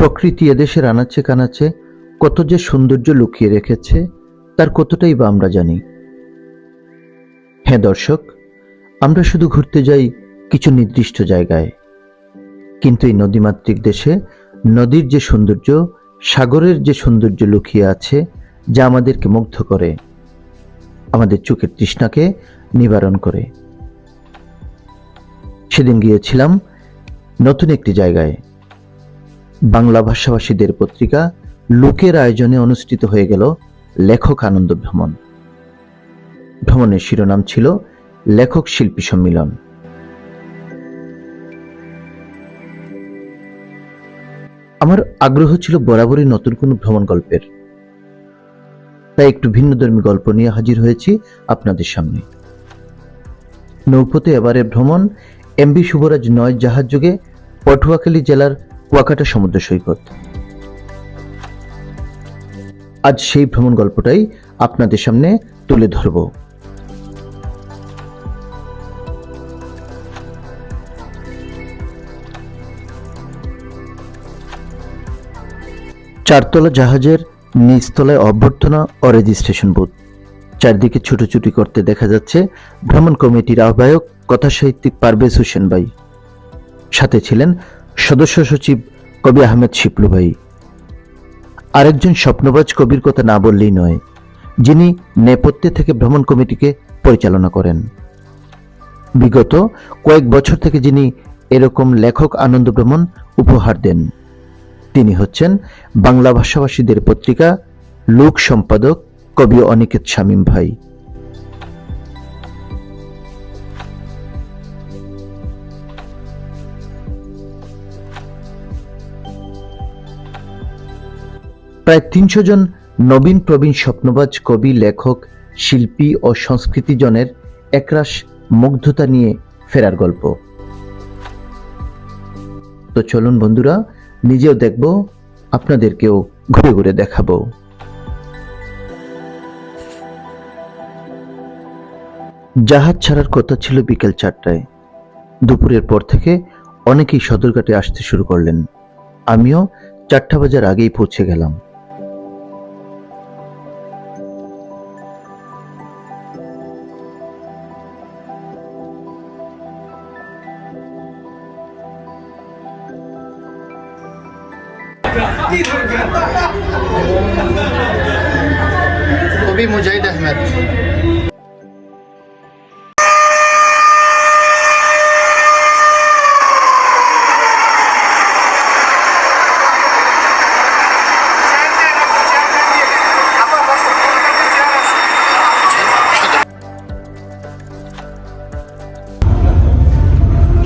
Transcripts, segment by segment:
প্রকৃতি এদেশের আনাচে কানাচে কত যে সৌন্দর্য লুকিয়ে রেখেছে, তার কতটাই বা আমরা জানি। হ্যাঁ দর্শক, আমরা শুধু ঘুরতে যাই কিছু নির্দিষ্ট জায়গায়। কিন্তু এই নদীমাতৃক দেশে নদীর যে সৌন্দর্য, সাগরের যে সৌন্দর্য লুকিয়ে আছে, যা আমাদেরকে মুগ্ধ করে, আমাদের চোখের তৃষ্ণাকে নিবারণ করে। সেদিন গিয়েছিলাম নতুন একটি জায়গায়। বাংলা ভাষাভাষীদের পত্রিকা লোকের আয়োজনে অনুষ্ঠিত হয়ে গেল লেখক আনন্দ ভ্রমণ। ভ্রমণের শিরোনাম ছিল লেখক শিল্পী সম্মিলন। আমার আগ্রহ ছিল বরাবরই নতুন কোনো ভ্রমণ গল্পের। তাই একটু ভিন্নধর্মী গল্প নিয়ে হাজির হয়েছি আপনাদের সামনে। নৌপথে এবারে ভ্রমণ এমবি শুভরাজ নয় জাহাজ যোগে পটুয়াখালী জেলার কুয়াকাটা সমুদ্র সৈকত। আজ সেই ভ্রমণ গল্পটাই আপনাদের সামনে তুলে ধরব। চারতলা জাহাজের নিচতলায় অভ্যর্থনা ও রেজিস্ট্রেশন বুথ চারদিকে ছুটোছুটি করতে দেখা যাচ্ছে ভ্রমণ কমিটির আহ্বায়ক কথা সাহিত্যিক পারভেজ হোসেন ভাই। সাথে ছিলেন সদস্য সচিব কবি আহমেদ শিপলু ভাই আরেকজন স্বপ্নবাজ কবির কথা না বললেই নয়, যিনি নেপথ্যে থেকে ভ্রমণ কমিটিকে পরিচালনা করেন। বিগত কয়েক বছর থেকে যিনি এরকম লেখক আনন্দ ভ্রমণ উপহার দেন, তিনি হচ্ছেন বাংলা ভাষাভাষীদের পত্রিকা, লোক সম্পাদক কবি অনিকেত শামীম ভাই। প্রায় তিনশো জন নবীন প্রবীণ স্বপ্নবাজ, কবি, লেখক, শিল্পী ও সংস্কৃতিজনের একরাশ মুগ্ধতা নিয়ে ফেরার গল্প। তো চলুন বন্ধুরা, নিজেও দেখব, আপনাদেরকেও ঘুরে ঘুরে দেখাবো। জাহাজ ছাড়ার কথা ছিল বিকেল চারটায়। দুপুরের পর থেকে অনেকেই সদরঘাটে আসতে শুরু করলেন। আমিও চারটা বাজার আগেই পৌঁছে গেলাম। কবি মুজাহিদ আহমেদ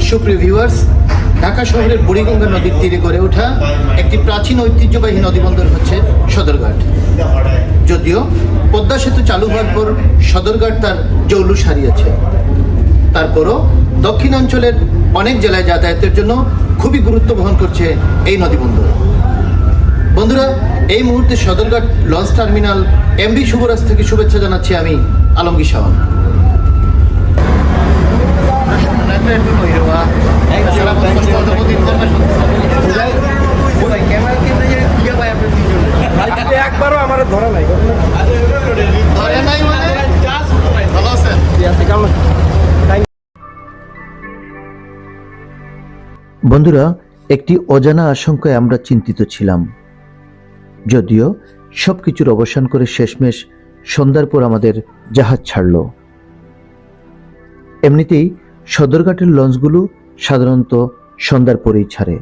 সুপ্রিয় ভিউয়ার্স ঢাকা শহরের বুড়িগঙ্গা নদীর তীরে গড়ে ওঠা একটি প্রাচীন ঐতিহ্যবাহী নদীবন্দর হচ্ছে সদরঘাট যদিও পদ্মা সেতু চালু হওয়ার পর সদরঘাট তার জৌলুস হারিয়েছে তারপরও দক্ষিণাঞ্চলের অনেক জেলায় যাতায়াতের জন্য খুবই গুরুত্ব বহন করছে এই নদীবন্দর বন্ধুরা এই মুহূর্তে Sadarghat launch terminal MB Shuvoraj থেকে শুভেচ্ছা জানাচ্ছি আমি আলমগীর শাওন একবারও আমার ধরা নাই ধরে নাই মানে ভালো আছেন বন্ধুরা একটি অজানা আশঙ্কায় আমরা চিন্তিত ছিলাম যদিও সব কিছুর অবসান করে শেষমেশ সন্ধ্যার পর আমাদের জাহাজ ছাড়ল এমনিতেই সদরঘাটের লঞ্চগুলো সাধারণত সন্ধ্যার পরেই ছাড়ে।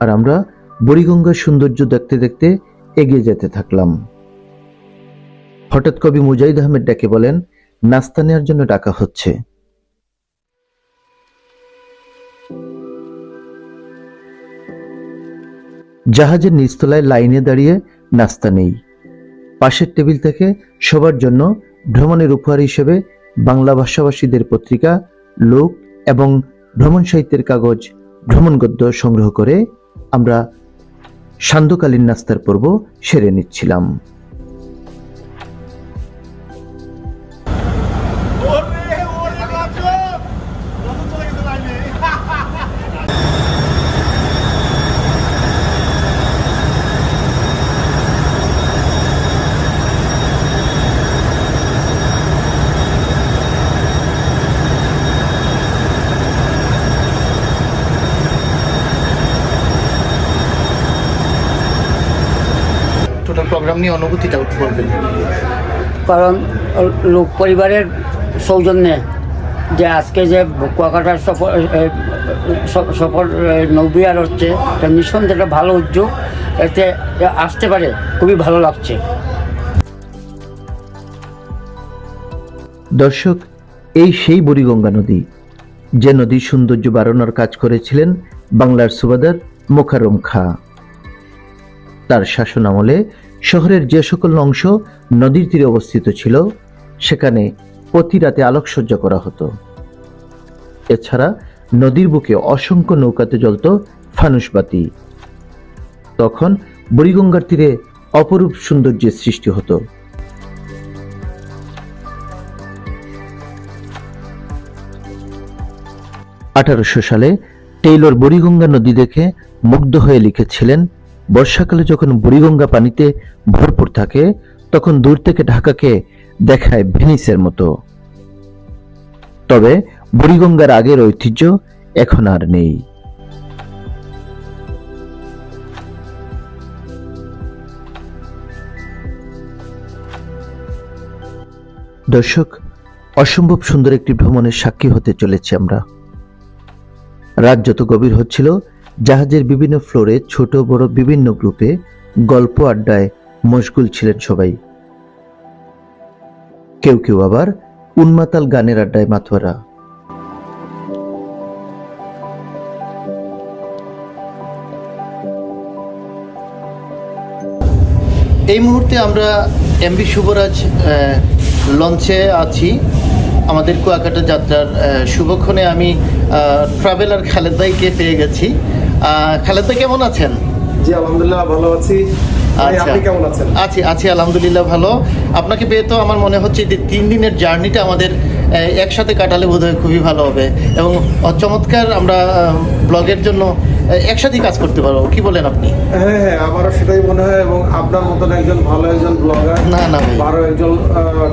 আর আমরা বুড়িগঙ্গার সৌন্দর্য দেখতে দেখতে এগিয়ে যেতে থাকলাম। হঠাৎ কবি মুজাহিদ আহমেদ ডেকে বলেন, নাস্তা নেওয়ার জন্য ডাকা হচ্ছে। জাহাজের নিচতলায় লাইনে দাঁড়িয়ে নাস্তা নেই। পাশের টেবিল থেকে সবার জন্য ভ্রমণের উপহার হিসেবে বাংলা ভাষাভাষীদের পত্রিকা লোক এবং ভ্রমণ সাহিত্যের কাগজ ভ্রমণ গদ্য সংগ্রহ করে আমরা সান্ধ্যকালীন নাস্তার পর্ব সেরে নিচ্ছিলাম। আপনি অনুভূতিটা বলবেন। কারণ লোক পরিবারের সৌজন্যে যে আজকে যে কুয়াকাটার সফর সফর নৌবিহার হচ্ছে নিঃসন্দেহে একটা ভালো উদ্যোগ। এতে আসতে পারে খুবই ভালো লাগছে। দর্শক এই সেই বুড়িগঙ্গা নদী যে নদীর সৌন্দর্য বাড়ানোর কাজ করেছিলেন বাংলার সুবাদার মোকারম খা। তার শাসন আমলে শহরের যে সকল অংশ নদীর তীরে অবস্থিত ছিল, সেখানে প্রতি রাতে আলোকসজ্জা করা হতো। এছাড়া নদীর বুকে অসংখ্য নৌকাতে জ্বলত ফানুসবাতি তখন বুড়িগঙ্গার তীরে অপরূপ সৌন্দর্যের সৃষ্টি হতো। আঠারোশো সালে টেইলর বুড়িগঙ্গা নদী দেখে মুগ্ধ হয়ে লিখেছিলেন বর্ষাকালে যখন বুড়িগঙ্গা পানিতে ভরপুর থাকে, তখন দূর থেকে ঢাকাকে দেখায় ভেনিসের মতো। তবে বুড়িগঙ্গার আগের ঐতিহ্য এখন আর নেই। দর্শক, অসম্ভব সুন্দর একটি ভ্রমণের সাক্ষী হতে চলেছি আমরা। রাত যত গভীর হচ্ছিল জাহাজের বিভিন্ন ফ্লোরে ছোট বড় বিভিন্ন গ্রুপে গল্প আড্ডায় মশগুল ছিলেন সবাই। কেউ কেউ আবার উন্মাতাল গানের আড্ডায় মাথোয়ারা। এই মুহূর্তে আমরা এমবি শুভরাজ লঞ্চে আছি। আমাদের কুয়াকাটা যাত্রার শুভক্ষণে আমি ট্রাভেলার খালেদ ভাইকে পেয়ে গেছি। খালেদ ভাই কেমন আছেন? জি আলহামদুলিল্লাহ ভালো আছি। আচ্ছা। আছি আছি আলহামদুলিল্লাহ ভালো। আপনাকে পেয়ে তো আমার মনে হচ্ছে যে তিন দিনের জার্নিটা আমাদের একসাথে কাটালে বোধহয় খুবই ভালো হবে। এবং চমৎকার আমরা ব্লগের জন্য আহ, একসাথেই কাজ করতে পারব। কি বলেন আপনি? হ্যাঁ হ্যাঁ আমারও সেটাই মনে হয় এবং আপনার মতন একজন ভালো একজন ব্লগার না না ভালো একজন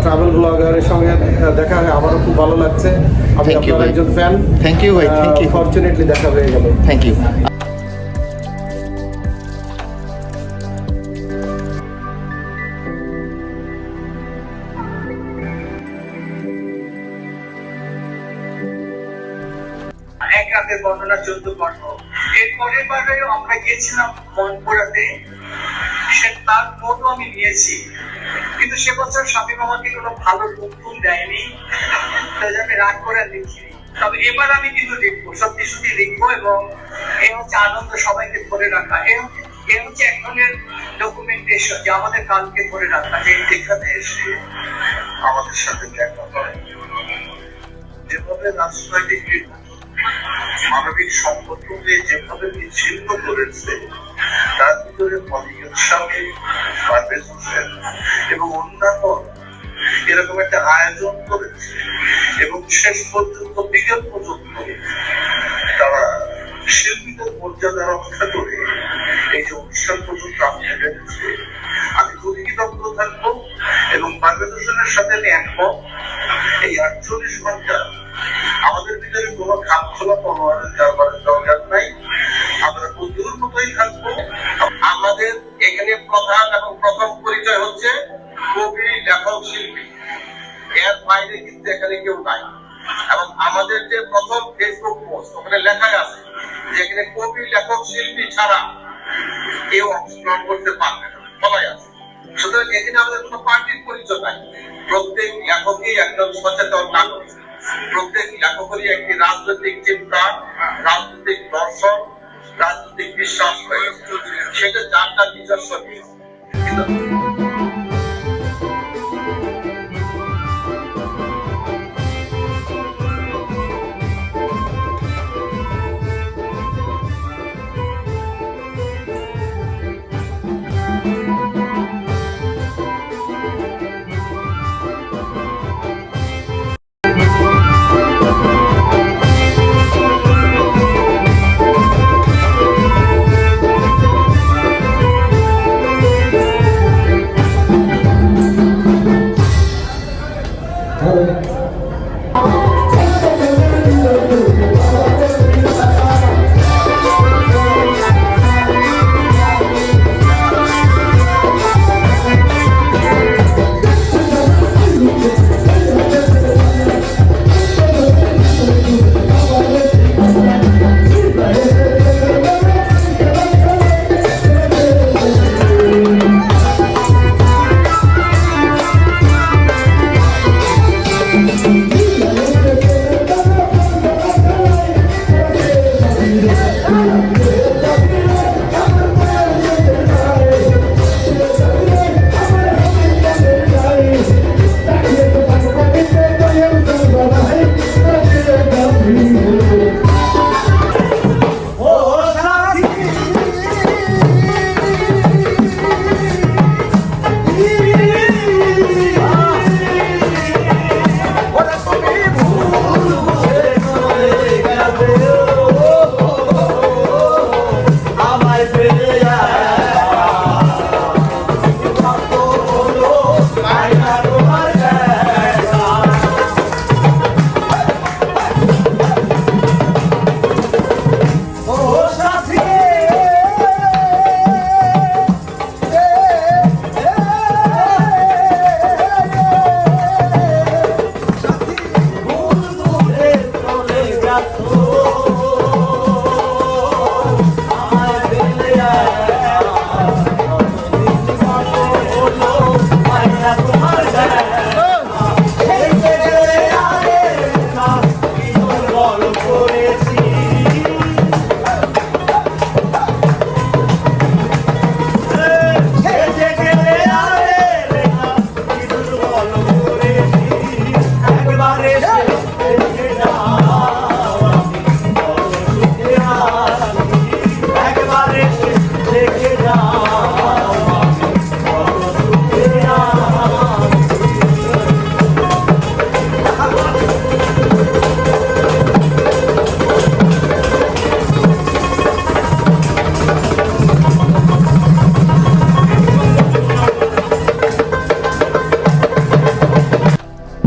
ট্রাভেল ব্লগারের সঙ্গে দেখা হয় আমারও খুব ভালো লাগছে। আমি আপনার একজন ফ্যান Thank you, ভাই, thank you. ফরচুনেটলি দেখা হয়ে গেল। থ্যাংক ইউ রাতের বর্ণনা চোদ্দ পর্ব এর পরের বারেও আমরা গিয়েছিলাম মনপুরাতে। সে তার নোটও আমি নিয়েছি। কিন্তু সে বছর শামীম আমাকে কোনো ভালো নতুন দেয়নি। তাই আমি রাগ করে লিখিনি তবে এবার আমি কিন্তু লিখব সত্যি সত্যি লিখব এবং এ হচ্ছে আনন্দ সবাইকে ধরে রাখা। এ এ হচ্ছে এক ধরনের ডকুমেন্টেশন যে আমাদের কালকে ধরে রাখা, যে এখানে এসে আমাদের সাথে দেখা করে যেভাবে রাজনৈতিক মানবিক সম্পর্ককে যেভাবে বিচ্ছিন্ন করেছে, তার ভিতরে হোসেন এবং অন্যান্য এরকম একটা আয়োজন করেছে এবং শেষ পর্যন্ত বিগত পর্যন্ত তারা শিল্পীদের মর্যাদা রক্ষা করে এই যে অনুষ্ঠান পর্যন্ত আনতে পেরেছে আমি খুবই কৃতজ্ঞ থাকব এবং পারভেজ হোসেনের সাথে আমি একমত। এই আটচল্লিশ ঘণ্টা আমাদের ভিতরে কোনো খাপ থাকব আমাদের এখানে প্রধান এবং প্রথম পরিচয় হচ্ছে কবি, লেখক, শিল্পী। এর বাইরে কিন্তু এখানে কেউ নাই। এবং আমাদের যে প্রথম ফেসবুক পোস্ট ওখানে লেখাই আছে যে কবি, লেখক, শিল্পী ছাড়া কেউ অংশগ্রহণ করতে পারবে না। বলাই আছে। সুতরাং এখানে আমাদের কোনো পার্টির পরিচয় নাই। প্রত্যেক লেখকই একজন সচেতন, নাগরিক। প্রত্যেক লেখকেরই একটি রাজনৈতিক চিন্তা, রাজনৈতিক দর্শন, রাজনৈতিক বিশ্বাস রয়েছে। সেটা যার তার নিজস্ব কিন্তু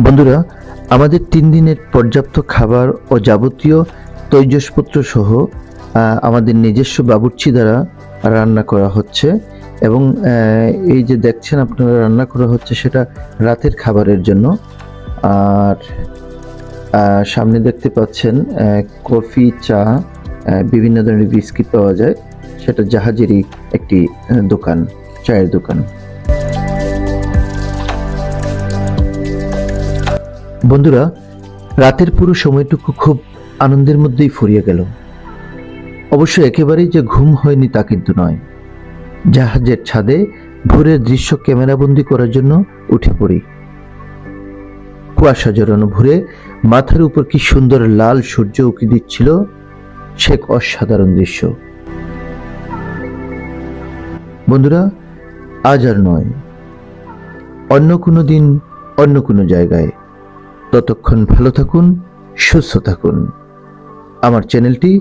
বন্ধুরা আমাদের তিন দিনের পর্যাপ্ত খাবার ও যাবতীয় তৈজসপত্র সহ আমাদের নিজস্ব বাবুর্চি দ্বারা রান্না করা হচ্ছে এবং এই যে দেখছেন আপনারা রান্না করা হচ্ছে সেটা রাতের খাবারের জন্য। আর সামনে দেখতে পাচ্ছেন কফি, চা বিভিন্ন ধরনের বিস্কিট পাওয়া যায়। সেটা জাহাজেরই একটি দোকান, চায়ের দোকান। বন্ধুরা, রাতের পুরো সময়টুকু খুব আনন্দের মধ্যেই ফুরিয়ে গেল। অবশ্য একেবারেই যে ঘুম হয়নি তা কিন্তু নয়। জাহাজের ছাদে ভোরের দৃশ্য ক্যামেরাবন্দি করার জন্য উঠে পড়ি। কুয়াশা জড়ানো ভোরে মাথার উপর কি সুন্দর লাল সূর্য উকি দিচ্ছিল, সে এক অসাধারণ দৃশ্য। বন্ধুরা, আজ আর নয়। অন্য কোনো দিন, অন্য কোনো জায়গায়। ততক্ষণ ভালো থাকুন, সুস্থ থাকুন। আমার চ্যানেলটি